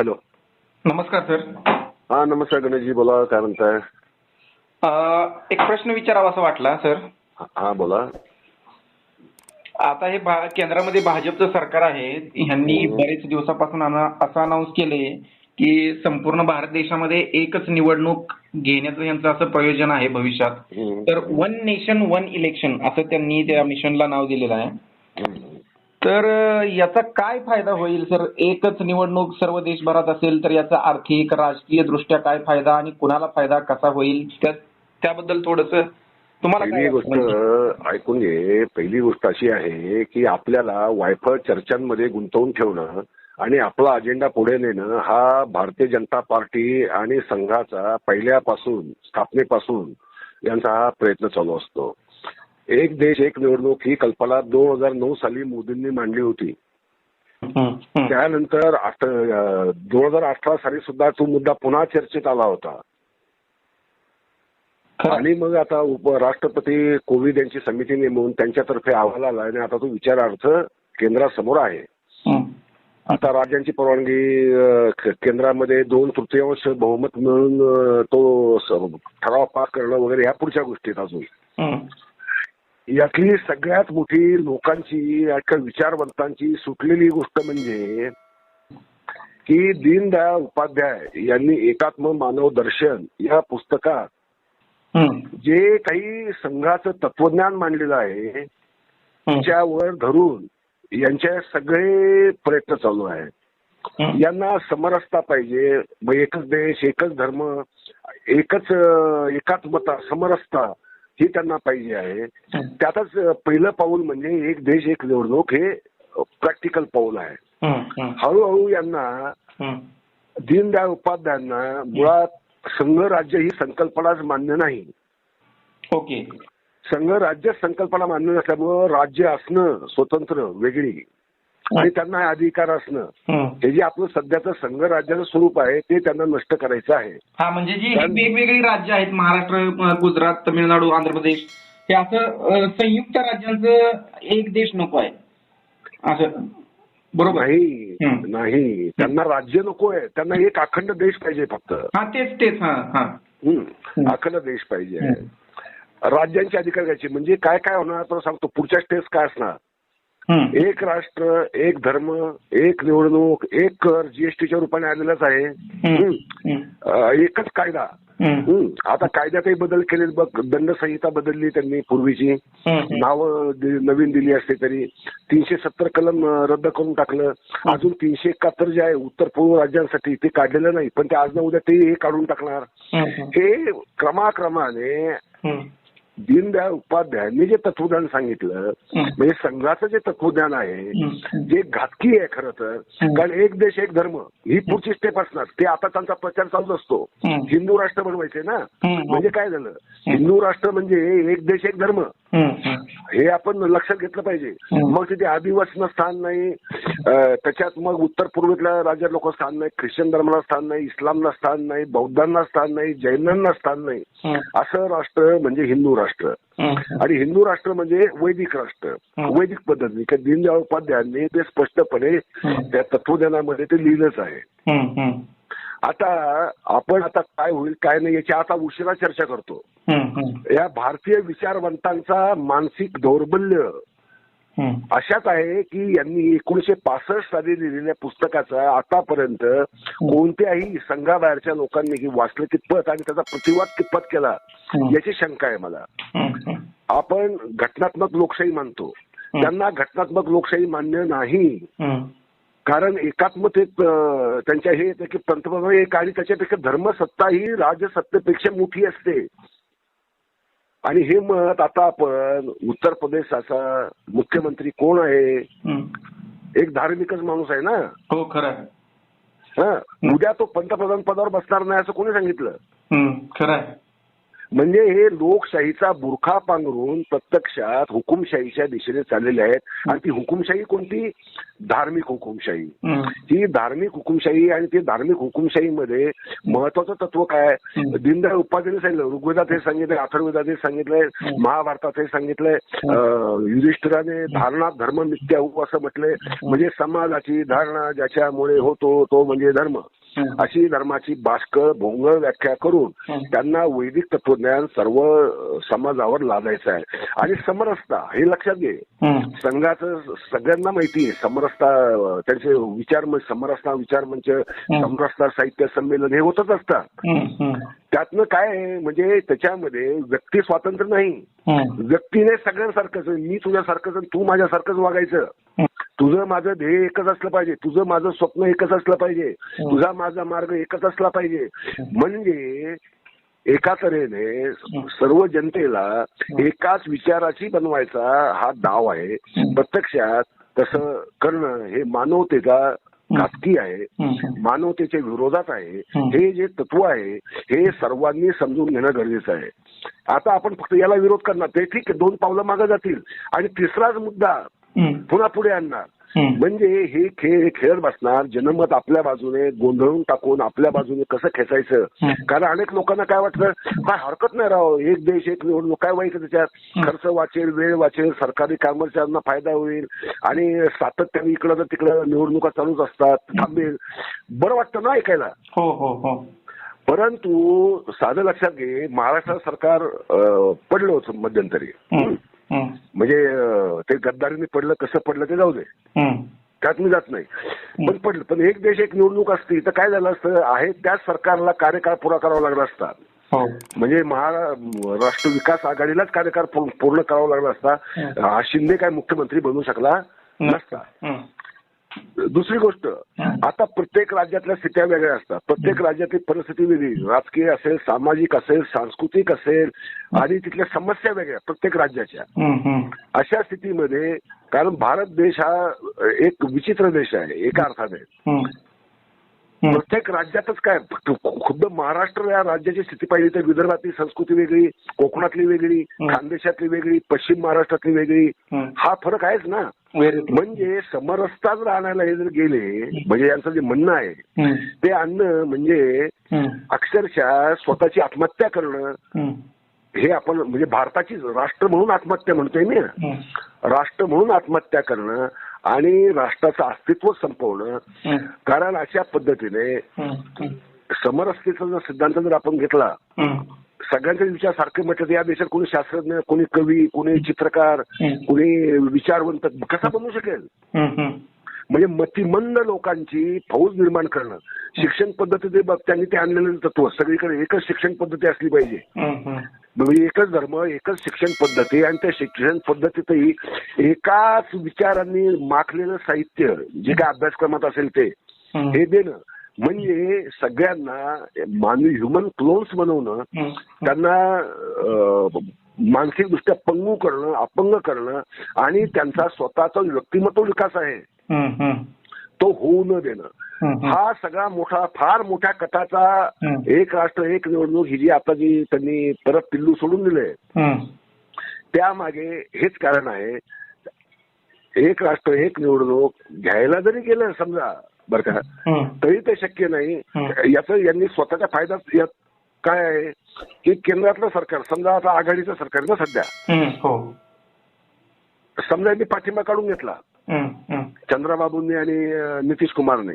Hello. नमस्कार sir. हा नमस्कार गणेशजी बोला काय म्हणताय? एक प्रश्न विचारावा असं वाटला सर. हा- हा बोला. आता हे केंद्रामध्ये भाजपचं सरकार आहे ह्यांनी बरेच दिवसापासून असं अनाऊन्स केले की संपूर्ण भारत देशामध्ये एकच निवडणूक घेण्याचं यांचं असं प्रयोजन आहे भविष्यात. तर वन नेशन वन इलेक्शन असं त्यांनी त्या मिशनला नाव दिलेलं आहे. तर याचा काय फायदा होईल? सर एकच निवडणूक सर्व देशभरात असेल तर याचा आर्थिक राजकीय दृष्ट्या काय फायदा आणि कुणाला फायदा कसा होईल? त्या- त्याबद्दल थोडस तुम्हाला पहिली? गोष्ट ऐकून घे. पहिली गोष्ट अशी आहे की आपल्याला वायफळ चर्चांमध्ये गुंतवून ठेवणं आणि आपला अजेंडा पुढे नेणं हा भारतीय जनता पार्टी आणि संघाचा पहिल्यापासून स्थापनेपासून यांचा हा प्रयत्न चालू असतो. एक देश एक निवडणूक ही कल्पना दोन हजार नऊ साली मोदींनी मांडली होती. त्यानंतर दोन हजार अठरा साली सुद्धा तो मुद्दा पुन्हा चर्चेत आला होता. आणि मग आता उपराष्ट्रपती कोविंद यांची समिती नेमून त्यांच्यातर्फे अहवाल आला आणि आता तो विचारार्थ केंद्रासमोर आहे. आता राज्यांची परवानगी केंद्रामध्ये दोन तृतीयांश बहुमत मिळून तो ठराव पास करणं वगैरे ह्या पुढच्या गोष्टीत अजून. यातली सगळ्यात मोठी लोकांची अख्ख्या विचारवंतांची सुटलेली गोष्ट म्हणजे की दीनदयाळ उपाध्याय यांनी एकात्म मानव दर्शन या पुस्तकात. जे काही संघाचं तत्वज्ञान मांडलेलं आहे. त्याच्यावर धरून यांचे सगळे प्रयत्न चालू आहेत. यांना समरसता पाहिजे मग एकच देश एकच धर्म एकच एकात्मता समरसता ही त्यांना पाहिजे आहे. त्यातच पहिलं पाऊल म्हणजे एक देश एक निवडणूक हे प्रॅक्टिकल पाऊल आहे. हळूहळू यांना. दीनदयाळ उपाध्यायांना मुळात संघ राज्य ही संकल्पनाच मान्य नाही ओके संघ राज्य संकल्पना मान्य नसल्यामुळं राज्य असणं स्वतंत्र वेगळी आणि त्यांना अधिकार असणं. हे जे आपलं सध्याचं संघ राज्याचं स्वरूप आहे ते त्यांना नष्ट करायचं आहे. हा म्हणजे जी वेगवेगळी राज्य आहेत महाराष्ट्र गुजरात तमिळनाडू आंध्र प्रदेश हे असं संयुक्त राज्यांचं एक देश नको आहे. असं. बरोबर? नाही. नाही. त्यांना राज्य नको आहे. त्यांना एक अखंड देश पाहिजे फक्त. हा तेच तेच. हा. अखंड देश पाहिजे. राज्यांचे अधिकार घ्यायचे. म्हणजे काय काय होणार? तर सांगतो. पुढच्या स्टेप्स काय असणार. एक राष्ट्र एक धर्म एक निवडणूक एक कर जीएसटीच्या रूपाने आलेलाच आहे. एकच कायदा. आता कायद्यातही बदल केले. बघ दंडसंहिता बदलली त्यांनी पूर्वीची. नावं नवीन दिली असते तरी. तीनशे सत्तर कलम रद्द करून टाकलं. अजून तीनशे एकाहत्तर जे आहे उत्तर पूर्व राज्यांसाठी ते काढलेलं नाही. पण ते आज ना उद्या ते काढून टाकणार. हे क्रमाक्रमाने. दीनदयाळ उपाध्यायांनी जे तत्वज्ञान सांगितलं. म्हणजे संघाचं जे तत्वज्ञान आहे. जे घातकी आहे खरं तर. कारण एक देश एक धर्म ही पुढची स्टेप असणार ते आता त्यांचा प्रचार चालू असतो. हिंदू राष्ट्र बनवायचे ना हम्म. म्हणजे काय झालं हिंदू राष्ट्र म्हणजे एक देश एक धर्म. हे आपण लक्षात घेतलं पाहिजे. मग तिथे आदिवासींना स्थान नाही त्याच्यात मग उत्तर पूर्वेतल्या राज्यात लोक स्थान नाही ख्रिश्चन धर्माला स्थान नाही इस्लामला स्थान नाही बौद्धांना स्थान नाही जैनांना स्थान नाही. असं राष्ट्र म्हणजे हिंदू राष्ट्र हम्म. आणि हिंदू राष्ट्र म्हणजे वैदिक राष्ट्र. वैदिक पद्धती की दीनदयाळ उपाध्यायांनी ते स्पष्टपणे. त्या तत्वज्ञानामध्ये ते लिहिलंच आहे. आता आपण आता काय होईल काय नाही याची आता उशिरा चर्चा करतो. या भारतीय विचारवंतांचा मानसिक दौर्बल्य. अशाच आहे की यांनी एकोणीशे पासष्ट साली लिहिलेल्या पुस्तकाचा आतापर्यंत कोणत्याही संघाबाहेरच्या लोकांनी वाचलं कितपत आणि त्याचा प्रतिवाद कितपत केला. याची शंका आहे मला. आपण घटनात्मक लोकशाही मानतो. त्यांना घटनात्मक लोकशाही मान्य नाही. कारण एकात्मतेत त्यांच्या हे येतं की पंतप्रधान एक आणि त्याच्यापेक्षा धर्मसत्ता ही राजसत्तेपेक्षा मोठी असते. आणि हे मत आता आपण उत्तर प्रदेशाचा मुख्यमंत्री कोण आहे. एक धार्मिकच माणूस आहे ना हो खरं. हा उद्या तो पंतप्रधान पदावर बसणार नाही असं कोणी सांगितलं. खरं आहे. म्हणजे हे लोकशाहीचा बुरखा पांघरून प्रत्यक्षात हुकुमशाहीच्या दिशेने चाललेले आहेत आणि ती हुकुमशाही कोणती धार्मिक हुकुमशाही. ही धार्मिक हुकुमशाही आणि ती धार्मिक हुकुमशाहीमध्ये महत्वाचं तत्व काय. दीनदयाळ उपाध्याने सांगितलं ऋग्वेदात हे सांगितलंय अथर्वेदात हे सांगितलंय. महाभारतात हे सांगितलंय युधिष्ठिराने धारणा धर्म हो असं म्हटलंय म्हणजे समाजाची धारणा ज्याच्यामुळे होतो तो म्हणजे धर्म. अशी धर्माची बाष्कळ भोंगळ व्याख्या करून. त्यांना वैदिक तत्वज्ञान सर्व समाजावर लादायचं आहे आणि समरसता हे लक्षात घे. संघाचं सगळ्यांना माहिती आहे समरसता त्यांचे विचार समरसता विचार मंच समरसता साहित्य संमेलन हे होतच असतात. त्यातनं काय आहे म्हणजे त्याच्यामध्ये व्यक्ती स्वातंत्र्य नाही. व्यक्तीने सगळ्यांसारखंच. मी तुझ्यासारखंच आणि तू माझ्यासारखंच वागायचं. तुझं माझं ध्येय एकच असलं पाहिजे. तुझं माझं स्वप्न एकच असलं पाहिजे. तुझा माझा मार्ग एकच असला पाहिजे. म्हणजे एका तऱ्हेने सर्व जनतेला एकाच विचाराची बनवायचा हा डाव आहे. प्रत्यक्षात तसं करणं हे मानवतेचा घातकी आहे. मानवतेच्या विरोधात आहे. हे जे तत्व आहे हे सर्वांनी समजून घेणं गरजेचं आहे आता आपण फक्त याला विरोध करणार ते ठीक आहे दोन पावलं मागे जातील आणि तिसराच मुद्दा. पुन्हा पुढे आणणार. म्हणजे हे खेळ खेळत बसणार जनमत आपल्या बाजूने गोंधळून टाकून आपल्या बाजूने कसं खेचायचं. कारण अनेक लोकांना काय वाटतं काय हरकत नाही राव एक देश एक निवडणूक काय आहे त्याच्यात. खर्च वाचेल वेळ वाचेल सरकारी कर्मचाऱ्यांना फायदा होईल आणि सातत्याने इकडं तर तिकडं निवडणुका चालूच असतात थांबेल. बरं वाटतं ना ऐकायला? हो हो हो. परंतु साधं लक्षात घे महाराष्ट्र सरकार पडलं होतं मध्यंतरी. म्हणजे ते गद्दारीने पडलं कसं पडलं ते जाऊ दे. त्यात मी जात नाही. पण पडलं. पण एक देश एक निवडणूक असती तर काय झालं असतं आहे त्याच सरकारला कार्यकाळ पुरा करावा लागला असता. हो. म्हणजे महाराष्ट्र विकास आघाडीलाच कार्यकाळ पूर्ण करावा लागला असता. हं. शिंदे काय मुख्यमंत्री बनू शकला नसता. दुसरी गोष्ट. आता प्रत्येक राज्यातल्या स्थित्या वेगळ्या असतात प्रत्येक राज्यातली परिस्थिती वेगळी राजकीय असेल सामाजिक असेल सांस्कृतिक असेल आणि तिथल्या समस्या वेगळ्या प्रत्येक राज्याच्या. अशा स्थितीमध्ये कारण भारत देश हा एक विचित्र देश आहे एका अर्थाने. प्रत्येक राज्यातच काय खुद्द महाराष्ट्र या राज्याची स्थिती पाहिली तर विदर्भातली संस्कृती वेगळी कोकणातली वेगळी. खानदेशातली वेगळी पश्चिम महाराष्ट्रातली वेगळी. हा फरक आहेच ना. म्हणजे समरसताच राहण्याला हे जर गेले म्हणजे यांचं जे म्हणणं आहे. ते आणणं म्हणजे. अक्षरशः स्वतःची आत्महत्या करणं. हे आपण म्हणजे भारताची राष्ट्र म्हणून आत्महत्या म्हणतोय मी. राष्ट्र म्हणून आत्महत्या करणं आणि राष्ट्राचं अस्तित्व संपवणं. कारण अशा पद्धतीने. समरसतेचा जर सिद्धांत जर आपण घेतला. सगळ्यांचे विचार सारखे म्हटलं तर या देशात कोणी शास्त्रज्ञ कोणी कवी कोणी चित्रकार. कोणी विचारवंत कसा बनू शकेल. म्हणजे मतिमंद लोकांची फौज निर्माण करणं शिक्षण पद्धती ते बघ त्यांनी ते आणलेलं तत्व सगळीकडे एकच शिक्षण पद्धती असली पाहिजे. म्हणजे एकच धर्म एकच शिक्षण पद्धती आणि त्या शिक्षण पद्धतीतही एकाच विचारांनी माखलेलं साहित्य जे काय अभ्यासक्रमात असेल ते. हे देणं म्हणजे सगळ्यांना मानवी ह्युमन क्लोन्स बनवणं. त्यांना मानसिकदृष्ट्या पंगू करणं अपंग करणं आणि त्यांचा स्वतःचा व्यक्तिमत्व विकास आहे. तो होऊ न देणं. हा सगळा मोठा फार मोठ्या कथाचा. एक राष्ट्र एक निवडणूक ही जी आता जी त्यांनी परत पिल्लू सोडून दिले. त्यामागे हेच कारण आहे एक राष्ट्र एक निवडणूक घ्यायला जरी गेलं समजा बरं का. तरी ते शक्य नाही. याचं यांनी स्वतःच्या फायद्यात यात काय आहे? की केंद्रातलं सरकार समजा आता आघाडीचं सरकार ना सध्या. हो. समजा यांनी पाठिंबा काढून घेतला. चंद्राबाबूंनी आणि नितीश कुमारने.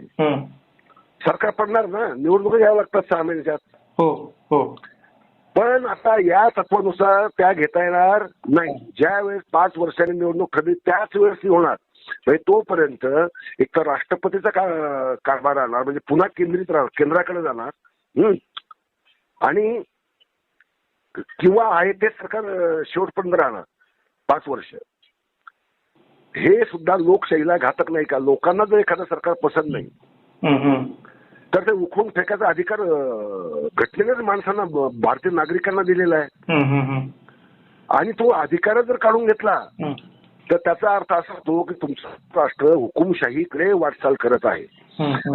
सरकार पडणार ना? निवडणुका घ्याव्या लागतात सहा महिन्याच्यात हो हो. पण आता या तत्वानुसार त्या घेता येणार नाही. ज्या वेळेस पाच वर्षांनी निवडणूक ठरली त्याच वेळेस ती होणार. म्हणजे तोपर्यंत एक तर राष्ट्रपतीचा का- कारभार राहणार म्हणजे पुन्हा केंद्रित राहणार केंद्राकडे जाणार. आणि किंवा आहे ते सरकार शेवटपर्यंत राहणार पाच वर्ष हे सुद्धा लोकशाहीला घातक नाही का लोकांना जर एखादं सरकार पसंत नाही. तर ते उखडून फेकायचा अधिकार घटनेनेच माणसांना भारतीय नागरिकांना दिलेला आहे. आणि तो अधिकार जर काढून घेतला. तर त्याचा अर्थ असा होतो की तुमचं राष्ट्र हुकुमशाहीकडे वाटचाल करत आहे.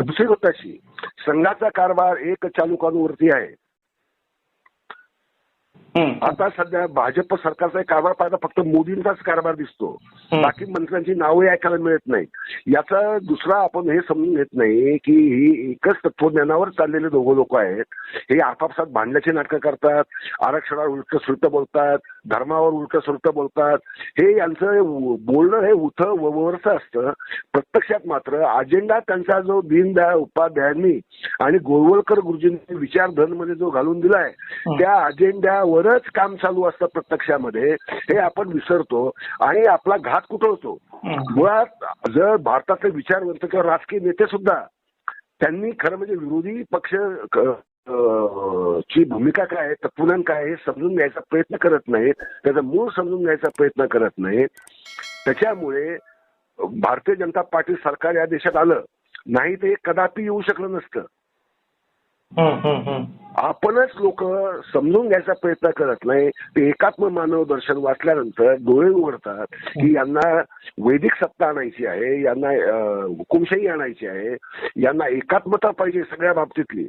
दुसरी गोष्ट अशी संघाचा कारभार एक चालू कानूवरती आहे. आता सध्या भाजप सरकारचा कारभार पाहिला फक्त मोदींचाच कारभार दिसतो. बाकी मंत्र्यांची नावही ऐकायला मिळत नाही. याचा दुसरा आपण हे समजून घेत नाही की ही एकच तत्वज्ञानावर चाललेले दोघं लोक आहेत. हे आपापसात भांडण्याची नाटकं करतात आरक्षणावर उलट सुलट बोलतात धर्मावर उलट सुलट बोलतात. हे यांचं बोलणं हे उथ वरच असतं. प्रत्यक्षात मात्र अजेंडा त्यांचा जो दीनदयाळ उपाध्यायांनी आणि गोळवळकर गुरुजींनी विचारधनमध्ये जो घालून दिलाय त्या अजेंड्यावरच काम चालू असतं प्रत्यक्षामध्ये. हे आपण विसरतो आणि आपला घात कुठवतो. मुळात जर भारतातले विचारवंत किंवा राजकीय नेते सुद्धा त्यांनी खरं म्हणजे विरोधी पक्ष ची भूमिका काय आहे तत्वज्ञान काय आहे हे समजून घ्यायचा प्रयत्न करत नाहीत. त्याचा मूळ समजून घ्यायचा प्रयत्न करत नाहीत. त्याच्यामुळे भारतीय जनता पार्टी सरकार या देशात आलं. नाही ते कदापि येऊ शकलं नसतं. आपणच लोक समजून घ्यायचा प्रयत्न करत नाही. ते एकात्म मानव दर्शन वाचल्यानंतर डोळे उघडतात की यांना वैदिक सत्ता आणायची आहे यांना हुकुमशाही आणायची आहे यांना एकात्मता पाहिजे सगळ्या बाबतीतली.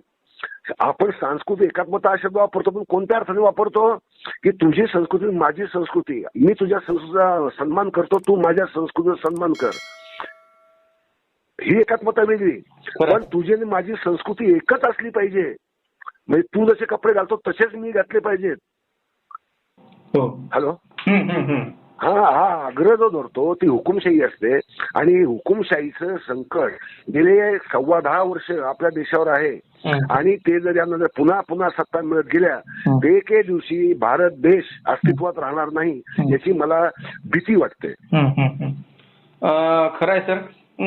आपण सांस्कृतिक एकात्मता हा शब्द वापरतो पण कोणत्या अर्थाने वापरतो? की तुझी संस्कृती माझी संस्कृती. मी तुझ्या संस्कृतीचा सन्मान करतो तू माझ्या संस्कृतीचा सन्मान कर. ही एकात्मता वेगळी. पण तुझी आणि माझी संस्कृती एकच असली पाहिजे म्हणजे तू जसे कपडे घालतो तसेच मी घातले पाहिजेत हो हॅलो. हा हा आग्रह जो धरतो ती हुकुमशाही असते आणि हुकुमशाहीचं संकट गेले सव्वा दहा वर्ष आपल्या देशावर आहे. आणि ते जर यांना जर पुन्हा पुन्हा सत्ता मिळत गेल्या. तर एके दिवशी भारत देश अस्तित्वात राहणार नाही. याची मला भीती वाटते खरं आहे सर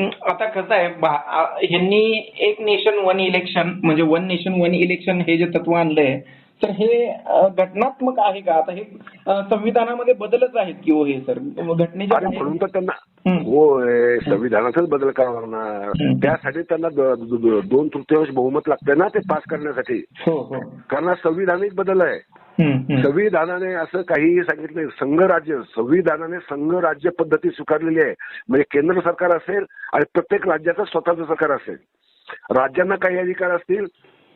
आता कसं आहे ह्यांनी एक नेशन वन इलेक्शन म्हणजे वन नेशन वन इलेक्शन हे जे तत्व आणलंय तर हे घटनात्मक आहे का आता हे संविधानामध्ये बदलच आहेत की हो हे सर घटनेच्या म्हणून तर त्यांना हं. होय संविधानातच बदल करावा लागणार. त्यासाठी त्यांना दोन तृतीयांश बहुमत लागतंय ना ते पास करण्यासाठी हो हो कारण संविधानिक बदल आहे. संविधानाने असं काहीही सांगितलं संघराज्य संविधानाने संघ राज्य पद्धती स्वीकारलेली आहे. म्हणजे केंद्र सरकार असेल आणि प्रत्येक राज्याचं स्वतःचं सरकार असेल. राज्यांना काही अधिकार असतील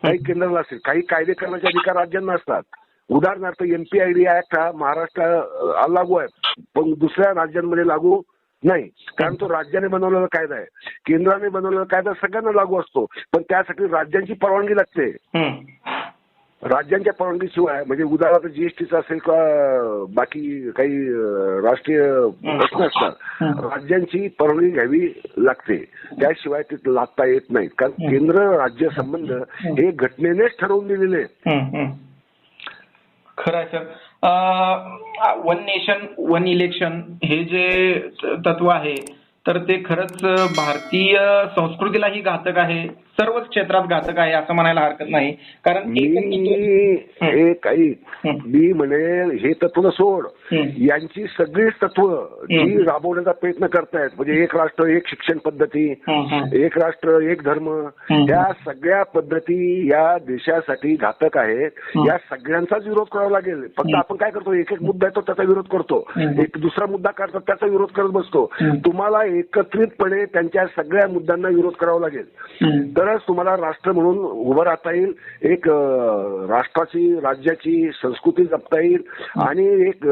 काही केंद्राला असतील. काही कायदे करण्याचे अधिकार राज्यांना असतात. उदाहरणार्थ एमपीआयडी ऍक्ट हा महाराष्ट्र लागू आहे. पण दुसऱ्या राज्यांमध्ये लागू नाही. कारण तो राज्याने बनवलेला कायदा आहे. केंद्राने बनवलेला कायदा सगळ्यांना लागू असतो. पण त्यासाठी राज्यांची परवानगी लागते. राज्यांच्या परवानगीशिवाय म्हणजे उदाहरणार्थ जीएसटीचा असेल किंवा बाकी काही राष्ट्रीय प्रश्न असतात राज्यांची परवानगी घ्यावी लागते. त्याशिवाय ते लादता येत नाहीत. कारण केंद्र राज्य संबंध हे. घटनेनेच ठरवून दिलेले आहेत. खरं sir. One nation one election हे जे तत्व आहे तर ते खरंच भारतीय संस्कृतीलाही घातक आहे. सर्वच क्षेत्रात घातक आहे असं म्हणायला हरकत नाही कारण मी हे काही. मी म्हणेल हे तत्व सोड. यांची सगळीच तत्व जी राबवण्याचा प्रयत्न करतायत म्हणजे एक राष्ट्र एक शिक्षण पद्धती. एक राष्ट्र एक धर्म या सगळ्या पद्धती या देशासाठी घातक आहेत. या सगळ्यांचाच विरोध करावा लागेल फक्त आपण काय करतो एक एक मुद्दा येतो त्याचा विरोध करतो. एक दुसरा मुद्दा काढतात त्याचा विरोध करत बसतो. तुम्हाला एकत्रितपणे त्यांच्या सगळ्या मुद्द्यांना विरोध करावा लागेल हं. तरच तुम्हाला राष्ट्र म्हणून उभं राहता येईल एक राष्ट्राची राज्याची संस्कृती जपता येईल आणि एक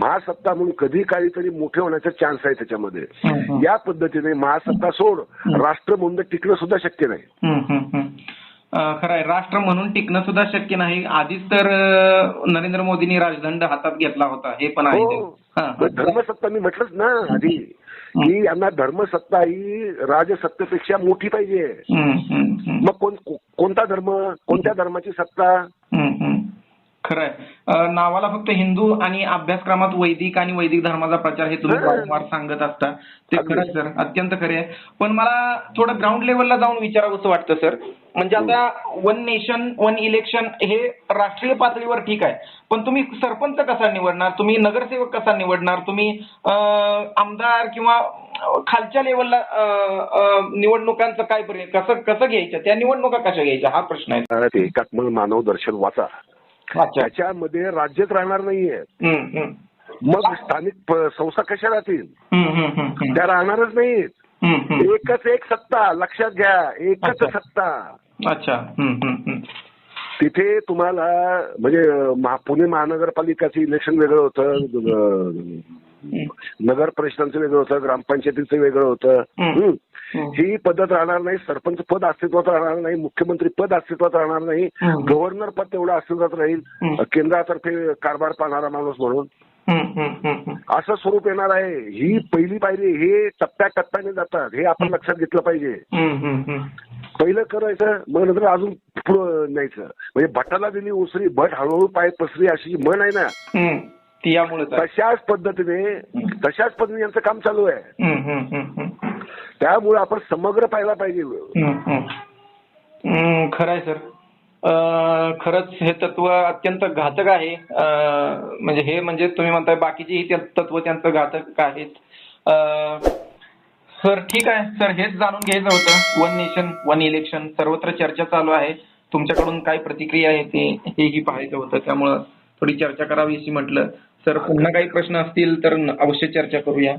महासत्ता म्हणून कधी काळी तरी मोठे होण्याचा चान्स आहे त्याच्यामध्ये. या पद्धतीने महासत्ता सोड राष्ट्र म्हणून टिकणं सुद्धा शक्य नाही. खरं आहे राष्ट्र म्हणून टिकणं सुद्धा शक्य नाही. आधीच तर नरेंद्र मोदींनी राजदंड हातात घेतला होता हे पण आहे. हो. धर्मसत्ता मी म्हटलंच ना आधी. की यांना धर्मसत्ता ही राजसत्तेपेक्षा मोठी पाहिजे. मग कोणता धर्म कोणत्या धर्माची सत्ता? हम्म, हम्म. खरं आहे अं, नावाला फक्त हिंदू आणि अभ्यासक्रमात वैदिक आणि वैदिक धर्माचा प्रचार हे तुम्ही. वारंवार सांगत असता. ते अगदी. खरं आहे सर अत्यंत खरे आहे पण मला थोडं ग्राउंड लेवलला जाऊन विचारावंसं वाटतं सर. म्हणजे आता वन नेशन वन इलेक्शन हे राष्ट्रीय पातळीवर ठीक आहे. पण तुम्ही सरपंच कसा निवडणार? तुम्ही नगरसेवक कसा निवडणार? तुम्ही आमदार किंवा खालच्या लेवलला निवडणुकांचं काय पर्याय? कसं कसं घ्यायचं? त्या निवडणुका कशा घ्यायच्या? हा प्रश्न आहे. एकात्म मानव दर्शन वाचा. त्याच्यामध्ये राज्यच राहणार नाहीये. मग स्थानिक संस्था कशा राहतील. त्या राहणारच नाहीत. एकच एक सत्ता लक्षात घ्या एकच. सत्ता अच्छा. तिथे तुम्हाला म्हणजे पुणे महानगरपालिकाचं इलेक्शन वेगळं होतं नगर परिषदांचं वेगळं होतं ग्रामपंचायतीचं वेगळं होतं. ही पद्धत राहणार नाही सरपंच पद अस्तित्वात राहणार नाही मुख्यमंत्री पद अस्तित्वात राहणार नाही. गव्हर्नर पद तेवढं अस्तित्वात राहील. केंद्रातर्फे कारभार पाहणारा माणूस म्हणून. असं स्वरूप येणार आहे ही पहिली पायरी हे टप्प्याटप्प्याने जातात हे आपण लक्षात घेतलं पाहिजे. पहिलं करायचं मग नंतर अजून पुढं न्यायचं म्हणजे भटाला दिली उसरी भट हळूहळू पाय पसरी अशी म्हण आहे ना. ती यामुळेच आहे. तशाच पद्धतीने तशाच पद्धतीने यांचं काम चालू आहे. त्यामुळे आपण समग्र पाहायला पाहिजे. हम्म, हम्म. हम्म, खरं आहे सर खरंच हे तत्व अत्यंत घातक आहे. म्हणजे हे म्हणजे तुम्ही म्हणताय बाकीची ही तत्व त्यांचं घातक आहेत. सर ठीक आहे. सर हेच जाणून घ्यायचं होतं. वन नेशन वन इलेक्शन सर्वत्र चर्चा चालू आहे. तुमच्याकडून काय प्रतिक्रिया आहे ते हेही पाहायचं होतं. त्यामुळं थोडी चर्चा करावी अशी म्हटलं. सर पुन्हा काही प्रश्न असतील तर अवश्य चर्चा करूया.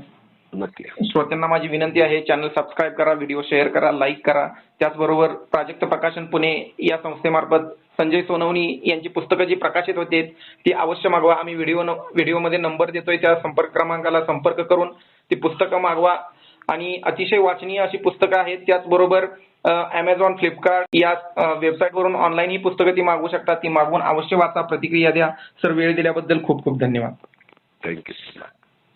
नक्की. श्रोत्यांना माझी विनंती आहे चॅनल सबस्क्राईब करा व्हिडिओ शेअर करा लाईक करा. त्याचबरोबर प्राजक्त प्रकाशन पुणे या संस्थेमार्फत संजय सोनवणी यांची पुस्तकं जी प्रकाशित होते ती अवश्य मागवा. आम्ही व्हिडिओ व्हिडिओमध्ये नंबर देतोय त्या संपर्क क्रमांकाला संपर्क करून ती पुस्तकं मागवा. आणि अतिशय वाचनीय अशी पुस्तकं आहेत. त्याचबरोबर अमेझॉन फ्लिपकार्ट या वेबसाईटवरून ऑनलाईन ही पुस्तकं ती मागवू शकता. ती मागवून अवश्य वाचा. प्रतिक्रिया द्या. सर वेळ दिल्याबद्दल खूप खूप धन्यवाद. थँक्यू